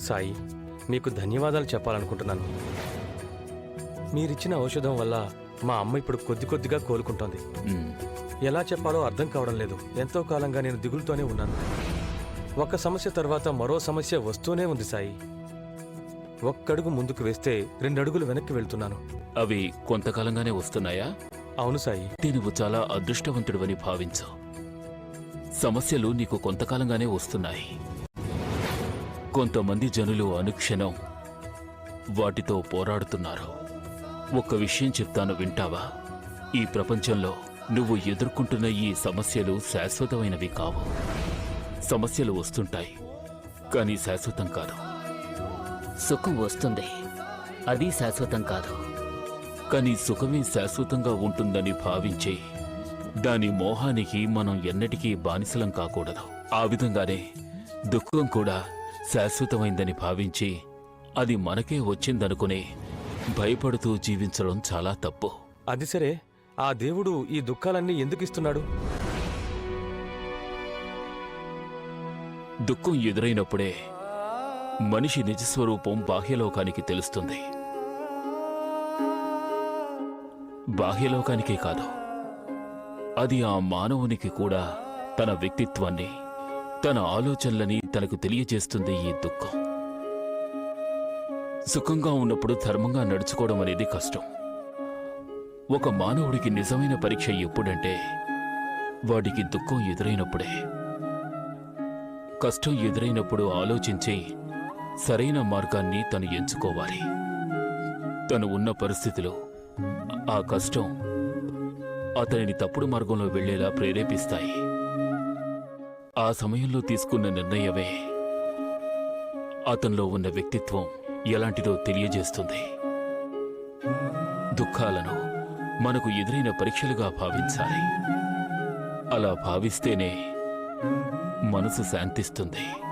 సాయి మీకు ధన్యవాదాలు చెప్పాలనుకుంటున్నాను. మీరిచ్చిన ఔషధం వల్ల మా అమ్మ ఇప్పుడు కొద్ది కొద్దిగా కోలుకుంటోంది. ఎలా చెప్పాలో అర్థం కావడం లేదు. ఎంతో కాలంగా నేను దిగులుతోనే ఉన్నాను. ఒక సమస్య తర్వాత మరో సమస్య వస్తూనే ఉంది సాయి. ఒక్కడుగు ముందుకు వేస్తే రెండు అడుగులు వెనక్కి వెళ్తున్నాను. అవి కొంతకాలంగానే వస్తున్నాయా? అవును సాయి. నువ్వు చాలా అదృష్టవంతుడివని భావించు. సమస్యలు నీకు కొంతకాలంగానే వస్తున్నాయి. కొంతమంది జనులు అనుక్షణం వాటితో పోరాడుతున్నారు. ఒక్క విషయం చెప్తాను వింటావా? ఈ ప్రపంచంలో నువ్వు ఎదుర్కొంటున్న ఈ సమస్యలు శాశ్వతమైనవి కావు. సమస్యలు వస్తుంటాయి కానీ శాశ్వతం కాదు. సుఖం వస్తుంది. అది శాశ్వతం కాదు. కానీ సుఖమే శాశ్వతంగా ఉంటుందని భావించి దాని మోహానికి మనం ఎన్నటికీ బానిసలం కాకూడదు. ఆ విధంగానే దుఃఖం కూడా శాశ్వతమైందని భావించి అది మనకే వచ్చిందనుకుని భయపడుతూ జీవించడం చాలా తప్పు. అది సరే. ఆ దేవుడు ఈ దుఃఖాలన్నీ ఎందుకు ఇస్తున్నాడు దుఃఖం ఎదురైనప్పుడే మనిషి నిజస్వరూపం బాహ్యలోకానికి తెలుస్తుంది. బాహ్యలోకానికే కాదు అది ఆ మానవునికి కూడా తన వ్యక్తిత్వాన్ని తన ఆలోచనలని తనకు తెలియజేస్తుంది ఈ దుఃఖం. సుఖంగా ఉన్నప్పుడు ధర్మంగా నడుచుకోవడం అనేది కష్టం. ఒక మానవుడికి నిజమైన పరీక్ష ఎప్పుడంటే వాడికి దుఃఖం ఎదురైనప్పుడే. కష్టం ఎదురైనప్పుడు ఆలోచించి సరైన మార్గాన్ని తను ఎంచుకోవాలి. తను ఉన్న పరిస్థితిలో ఆ కష్టం అతనిని తప్పుడు మార్గంలో వెళ్ళేలా ప్రేరేపిస్తాయి. ఆ సమయంలో తీసుకున్న నిర్ణయమే. అతనిలో ఉన్న వ్యక్తిత్వం ఎలాంటిదో తెలియజేస్తుంది. దుఃఖాలను మనకు ఎదురైన పరీక్షలుగా భావించాలి. అలా భావిస్తేనే మనసు శాంతిస్తుంది.